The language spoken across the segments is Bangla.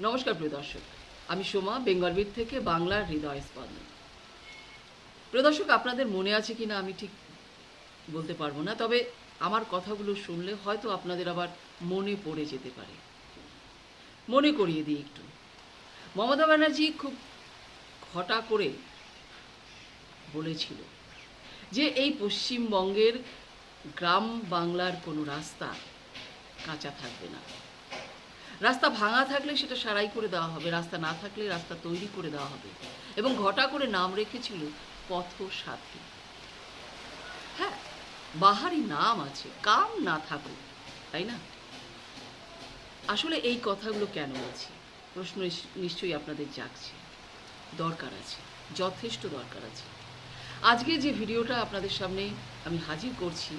নমস্কার প্রিয় দর্শক। আমি সোমা বেঙ্গলবিদ থেকে বাংলার হৃদয় স্পন্দন। প্রিয় দর্শক, আপনাদের মনে আছে কিনা আমি ঠিক বলতে পারব না, তবে আমার কথাগুলো শুনলে হয়তো আপনাদের আবার মনে পড়ে যেতে পারে। মনে করিয়ে দিই একটু। মমতা ব্যানার্জি খুব ঘটা করে বলেছিল যে এই পশ্চিমবঙ্গের গ্রাম বাংলার কোনো রাস্তা কাঁচা থাকবে না। রাস্তা ভাঙা থাকলে সেটা সারাই করে দেওয়া হবে, রাস্তা না থাকলে রাস্তা তৈরি করে দেওয়া হবে। এবং ঘটা করে নাম রেখেছিল পথ সাথী হ্যাঁ বাহারি নাম আছে, কাম না থাকুক, তাই না? আসলে এই কথাগুলো কেন বলছি? প্রশ্ন নিশ- নিশ্চয়ই আপনাদের জাগছে। দরকার আছে, যথেষ্ট দরকার আছে। আজকে যে ভিডিওটা আপনাদের সামনে আমি হাজির করছি,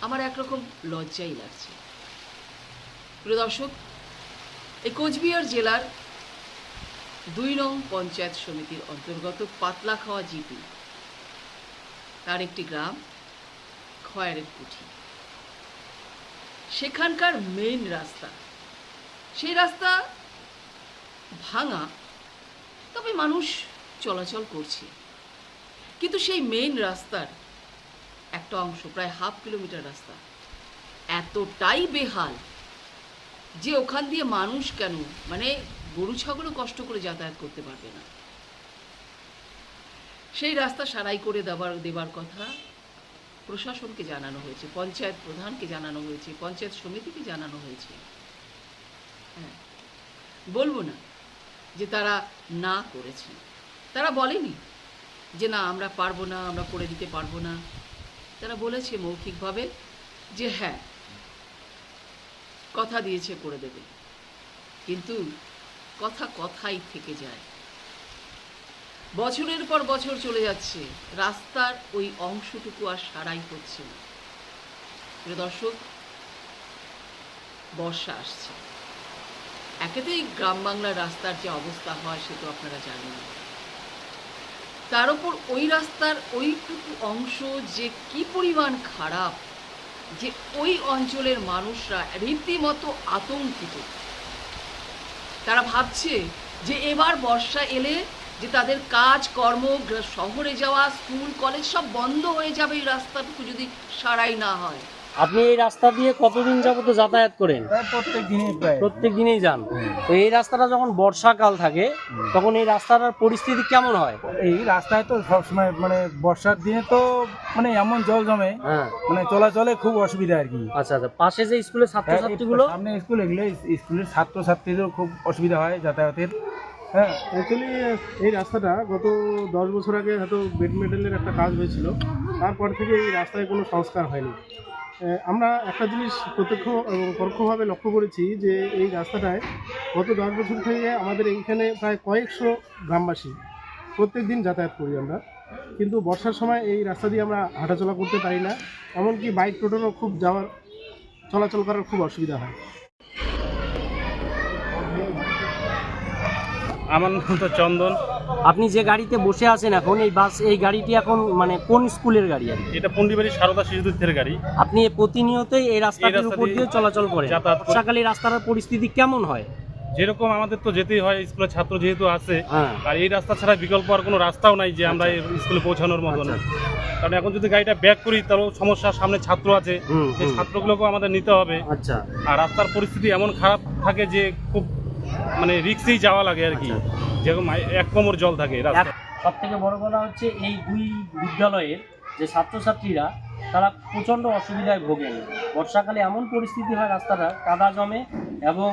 আমার একরকম লজ্জাই লাগছে। প্রিয় দর্শক এই কোচবিহার জেলার দুই নং পঞ্চায়েত সমিতির অন্তর্গত পাতলাখাওয়া জিপি। তার একটি গ্রাম, খয়ারের কুঠি। সেখানকার মেইন রাস্তা। সেই রাস্তা ভাঙা, তবে মানুষ চলাচল করছে। কিন্তু সেই মেইন রাস্তার একটা অংশ, প্রায় হাফ কিলোমিটার রাস্তা, এতটাই বেহাল যে ওখান দিয়ে মানুষ কেন? মানে গরু, ছাগলও কষ্ট করে যাতায়াত করতে পারবে না। সেই রাস্তা সারাই করে দেবার দেবার কথা প্রশাসনকে জানানো হয়েছে, পঞ্চায়েত প্রধানকে জানানো হয়েছে, পঞ্চায়েত সমিতিকে জানানো হয়েছে। হ্যাঁ বলব না যে তারা না করেছে। তারা বলেনি যে না, আমরা পারব না, আমরা করে দিতে পারব না। তারা বলেছে মৌখিকভাবে যে হ্যাঁ কথা দিয়েছে করে দেবে। কিন্তু কথা কথাই থেকে যায়। বছরের পর বছর চলে যাচ্ছে। রাস্তার ওই অংশটুকু আর সারাই হচ্ছে না। প্রিয় দর্শক, বর্ষা আসছে। একেতেই গ্রাম বাংলার রাস্তার যে অবস্থা হয়, সে তো আপনারা জানেন। তার উপর ওই রাস্তার ওইটুকু অংশ যে কি পরিমাণ খারাপ যে ওই অঞ্চলের মানুষরা রীতিমতো আতঙ্কিত। তারা ভাবছে যে এবার বর্ষা এলে যে তাদের কাজ, কর্ম শহরে যাওয়া, স্কুল, কলেজ সব বন্ধ হয়ে যাবে এই রাস্তাটুকু যদি সারাই না হয়। আপনি এই রাস্তা দিয়ে কতদিন যাবত যাতায়াত করেন? প্রত্যেক দিনই প্রত্যেক দিনেই যান। তো এই রাস্তাটা যখন বর্ষাকাল থাকে তখন এই রাস্তাটার পরিস্থিতি কেমন হয়? এই রাস্তায় তো সবসময় মানে বর্ষার দিনে তো মানে এমন জল জমে হ্যাঁ। মানে চলাচলে খুব অসুবিধা আর কি। আচ্ছা আচ্ছা। পাশে যে স্কুলের ছাত্রছাত্রীগুলো? সামনে স্কুল এগুলো স্কুলের ছাত্রছাত্রীদেরও খুব অসুবিধা হয় যাতায়াতের। হ্যাঁ অ্যাকচুয়ালি এই রাস্তাটা গত দশ বছর আগে হয়তো বেড মেডেলের একটা কাজ হয়েছিল। তারপর থেকে এই রাস্তায় কোনো সংস্কার হয়নি। আমরা একটা জিনিস প্রত্যক্ষ এবং পরোক্ষভাবে লক্ষ্য করেছি যে এই রাস্তাটায় গত দশ বছর থেকে আমাদের এইখানে প্রায় কয়েকশো গ্রামবাসী প্রত্যেক দিন যাতায়াত করি আমরা। কিন্তু বর্ষার সময় এই রাস্তা দিয়ে আমরা হাঁটাচলা করতে পারি না। এমনকি বাইক টোটোরও খুব যাওয়ার, চলাচল করার খুব অসুবিধা হয়। আমার নাম তো চন্দন। আপনি যে গাড়িতে বসে আছেন এখন এই বাস এই গাড়িটি এখন মানে কোন স্কুলের গাড়ি আর কি? এটা পন্ডিবাড়ি সারদা শিশুদের গাড়ি। আপনি প্রতিনিয়তই এই রাস্তাটির রাস্তা উপর দিয়ে দিয়ে চলাচল করেন। যাতায়াত করি। বর্ষাকালে এই রাস্তাটার পরিস্থিতি কেমন হয়? যেরকম আমাদের তো যেতেই হয় স্কুলের ছাত্র যেহেতু আছে হ্যাঁ। আর এই রাস্তা ছাড়া বিকল্প আর কোনো রাস্তাও নাই যে আমরা এই স্কুলে পৌঁছানোর মতন। আচ্ছা। কারণ এখন যদি গাড়িটা ব্যাক করি তাহলেও সমস্যা সামনে ছাত্র আছে। হুম, সেই হুম। ছাত্রগুলোকেও আমাদের নিতে হবে। আচ্ছা। আর রাস্তার পরিস্থিতি এমন খারাপ থাকে যে খুব মানে রিক্সেই যাওয়া লাগে আর কি। আচ্ছা। যেরকম এক কোমর জল থাকে সব থেকে বড় কথা হচ্ছে এই দুই বিদ্যালয়ের যে ছাত্রছাত্রীরা তারা প্রচণ্ড অসুবিধায় ভোগেন। বর্ষাকালে এমন পরিস্থিতি হয় রাস্তাটা কাদা জমে এবং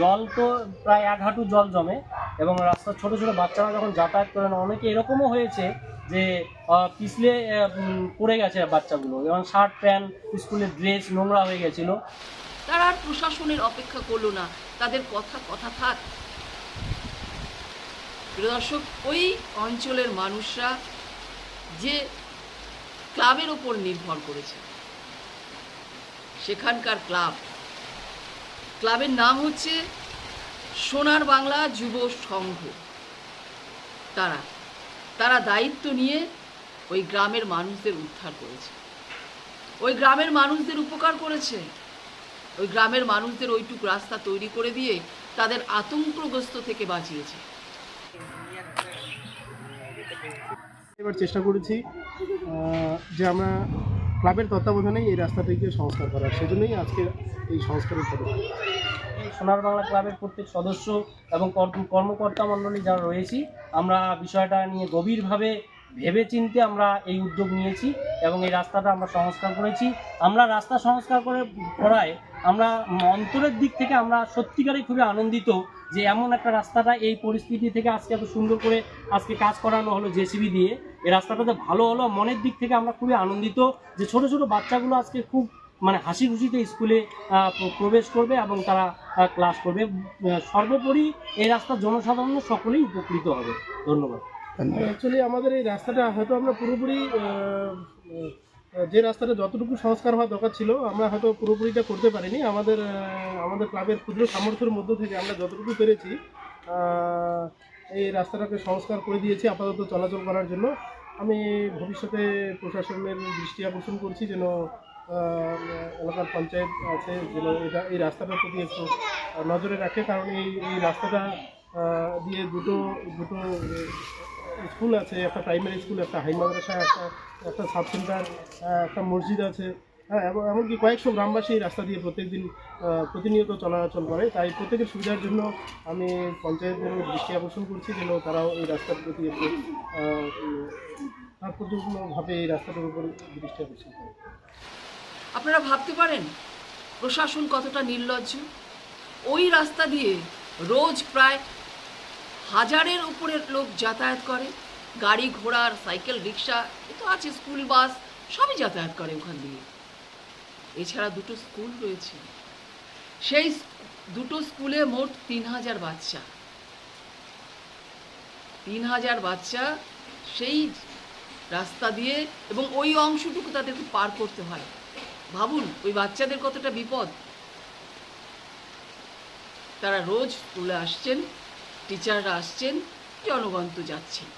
জল তো প্রায় এক হাঁটু জল জমে এবং রাস্তার ছোট ছোট বাচ্চারা যখন যাতায়াত করেন অনেকে এরকমও হয়েছে যে পিছলে পড়ে গেছে বাচ্চাগুলো। এবং শার্ট প্যান্ট স্কুলের ড্রেস নোংরা হয়ে গেছিল। তারা আর প্রশাসনের অপেক্ষা করল না। তাদের কথা কথা থাক। দর্শক, ওই অঞ্চলের মানুষরা যে ক্লাবের ওপর নির্ভর করেছে। সেখানকার ক্লাব। ক্লাবের নাম হচ্ছে সোনার বাংলা যুব সংঘ। তারা তারা দায়িত্ব নিয়ে ওই গ্রামের মানুষদের উদ্ধার করেছে। ওই গ্রামের মানুষদের উপকার করেছে। ওই গ্রামের মানুষদের ওইটুক রাস্তা তৈরি করে দিয়ে তাদের আতঙ্কগ্রস্ত থেকে বাঁচিয়েছে। এবার চেষ্টা করেছি যে আমরা ক্লাবের তত্ত্বাবধানেই এই রাস্তাটিকে সংস্কার করার সেজন্যই আজকে এই সংস্কারের পদক্ষেপ। সোনার বাংলা ক্লাবের প্রত্যেক সদস্য এবং কর্ম- কর্মকর্তা মণ্ডলী যারা রয়েছি আমরা বিষয়টা নিয়ে গভীরভাবে ভেবে চিনতে আমরা এই উদ্যোগ নিয়েছি এবং এই রাস্তাটা আমরা সংস্কার করেছি। আমরা রাস্তা সংস্কার করে করায় আমরা অন্তরের দিক থেকে আমরা সত্যিকারই খুবই আনন্দিত যে এমন একটা রাস্তাটা এই পরিস্থিতি থেকে আজকে এত সুন্দর করে আজকে কাজ করানো হলো জেসিবি দিয়ে। এই রাস্তাটাতে ভালো হলো, মনের দিক থেকে আমরা খুবই আনন্দিত যে ছোট ছোট বাচ্চাগুলো আজকে খুব মানে হাসি খুশিতে স্কুলে প্রবেশ করবে এবং তারা ক্লাস করবে। সর্বোপরি এই রাস্তা জনসাধারণ সকলেই উপকৃত হবে। ধন্যবাদ। অ্যাকচুয়ালি আমাদের এই রাস্তাটা হয়তো আমরা পুরোপুরি যে রাস্তাটা যতটুকু সংস্কার হওয়া দরকার ছিল, আমরা হয়তো পুরোপুরিটা করতে পারিনি। আমাদের আমাদের ক্লাবের ক্ষুদ্র সামর্থ্যের মধ্য থেকে আমরা যতটুকু পেরেছি এই রাস্তাটাকে সংস্কার করে দিয়েছি আপাতত চলাচল করার জন্য। আমি ভবিষ্যতে প্রশাসনের দৃষ্টি আকর্ষণ করছি যেন এলাকার পঞ্চায়েত আছে, যেন এটা, এই রাস্তাটার প্রতি একটু নজরে রাখে। কারণ এই এই রাস্তাটা দিয়ে দুটো দুটো স্কুল আছে, একটা প্রাইমারি স্কুল একটা হাই মাদ্রাসা, একটা একটা সাব সেন্টার একটা মসজিদ আছে। হ্যাঁ এবং এমনকি কয়েকশো গ্রামবাসী রাস্তা দিয়ে প্রত্যেকদিন প্রতিনিয়ত চলাচল করে। তাই প্রত্যেকের সুবিধার জন্য আমি পঞ্চায়েতের দৃষ্টি আকর্ষণ করছি যেন তারাও এই রাস্তার প্রতি একটু তাৎপর্যপূর্ণভাবে এই রাস্তাটার উপর দৃষ্টি আকর্ষণ করে। আপনারা ভাবতে পারেন, প্রশাসন কতটা নির্লজ্জ? ওই রাস্তা দিয়ে রোজ প্রায় হাজারের উপরের লোক যাতায়াত করে। গাড়ি ঘোড়ার, সাইকেল, রিক্সা, এ তো আছে, স্কুল, বাস, সবই যাতায়াত করে ওখান দিয়ে। এছাড়া দুটো স্কুল রয়েছে। সেই দুটো স্কুলে মোট তিন হাজার বাচ্চা। তিন হাজার বাচ্চা সেই রাস্তা দিয়ে এবং ওই অংশটুকু তাদেরকে পার করতে হয়। ভাবুন, ওই বাচ্চাদের কতটা বিপদ। তারা রোজ স্কুলে আসছেন। টিচাররা আসছেন, জনগণ তো যাচ্ছেন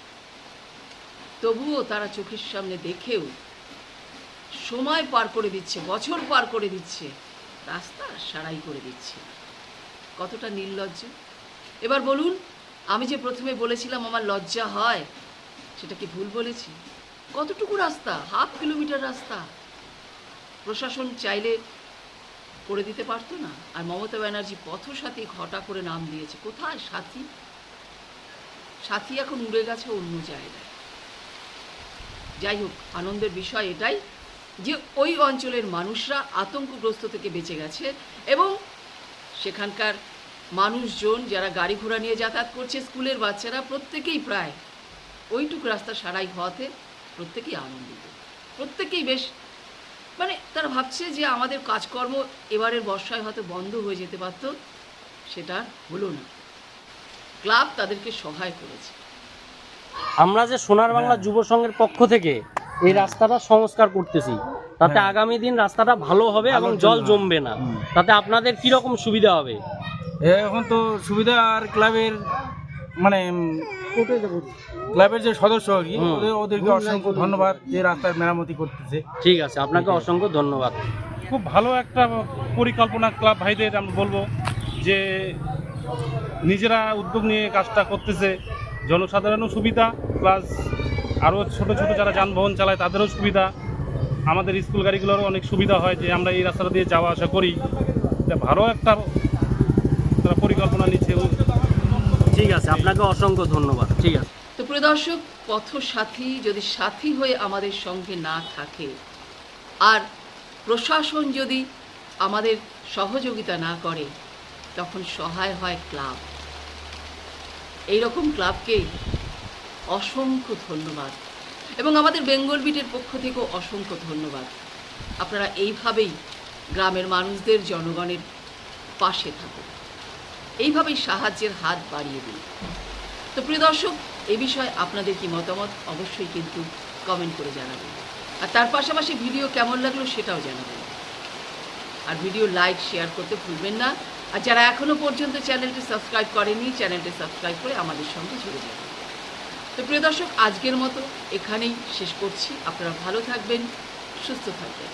তবুও তারা চোখের সামনে দেখেও সময় পার করে দিচ্ছে, বছর পার করে দিচ্ছে, রাস্তা সারাই করে দিচ্ছে। কতটা নির্লজ্জ। এবার বলুন, আমি যে প্রথমে বলেছিলাম আমার লজ্জা হয়, সেটা কি ভুল বলেছি? কতটুকু রাস্তা? হাফ কিলোমিটার রাস্তা। প্রশাসন চাইলে করে দিতে পারতো না। আর মমতা ব্যানার্জি পথসাথী ঘটা করে নাম দিয়েছে। কোথায় সাথী? সাথী এখন উড়ে গেছে অন্য জায়গায়। যাই হোক, আনন্দের বিষয় এটাই যে ওই অঞ্চলের মানুষরা আতঙ্কগ্রস্ত থেকে বেঁচে গেছে এবং সেখানকার মানুষজন যারা গাড়ি ঘোড়া নিয়ে যাতায়াত করছে, স্কুলের বাচ্চারা, প্রত্যেকেই প্রায় ওইটুকু রাস্তা সারাই হওয়াতে প্রত্যেকেই আনন্দিত। প্রত্যেকেই বেশ মানে তারা ভাবছে যে আমাদের কাজকর্ম এবারের বর্ষায় হয়তো বন্ধ হয়ে যেতে পারতো, সেটা হলো না। ক্লাব তাদেরকে সহায় করেছে। আমরা যে সোনার বাংলা যুব সংঘের পক্ষ থেকে এই রাস্তাটা সংস্কার করতেছি তাতে হ্যাঁ। আগামী দিন রাস্তাটা ভালো হবে এবং জল জমবে না। তাতে আপনাদের কি রকম সুবিধা হবে? এখন তো সুবিধা আর ক্লাবের মানে ক্লাবের যে সদস্য আর কি ওদের- ওদেরকে অসংখ্য ধন্যবাদ যে রাস্তার মেরামতি করতেছে। ঠিক আছে আপনাকে অসংখ্য ধন্যবাদ। খুব ভালো একটা পরিকল্পনা ক্লাব ভাইদের আমি বলব যে নিজেরা উদ্যোগ নিয়ে কাজটা করতেছে। জনসাধারণও সুবিধা প্লাস আরও ছোট ছোট যারা যানবাহন চালায় তাদেরও সুবিধা। আমাদের স্কুল গাড়িগুলোরও অনেক সুবিধা হয় যে আমরা এই রাস্তাটা দিয়ে যাওয়া আসা করি। এটা ভালো একটা তারা পরিকল্পনা নিচ্ছে ঠিক আছে আপনাকে অসংখ্য ধন্যবাদ। ঠিক আছে। তো প্রিয় দর্শক পথসাথী যদি সাথী হয়ে আমাদের সঙ্গে না থাকে আর প্রশাসন যদি আমাদের সহযোগিতা না করে তখন সহায় হয় ক্লাব। এই রকম ক্লাবকে অসংখ্য ধন্যবাদ। এবং আমাদের বেঙ্গল বিটের পক্ষ থেকেও অসংখ্য ধন্যবাদ। আপনারা এইভাবেই গ্রামের মানুষদের, জনগণের পাশে থাকুন। এইভাবেই সাহায্যের হাত বাড়িয়ে দিন। তো প্রিয় দর্শক, এ বিষয়ে আপনাদের কি মতামত? অবশ্যই কিন্তু কমেন্ট করে জানাবেন। আর তার পাশাপাশি ভিডিও কেমন লাগল সেটাও জানাবেন। আর ভিডিও লাইক শেয়ার করতে ভুলবেন না। আর যারা এখনও পর্যন্ত চ্যানেলটি সাবস্ক্রাইব করেনি, চ্যানেলটি সাবস্ক্রাইব করে আমাদের সঙ্গে জুড়ে যাবেন তো প্রিয় দর্শক, আজকের মতো এখানেই শেষ করছি। আপনারা ভালো থাকবেন, সুস্থ থাকবেন।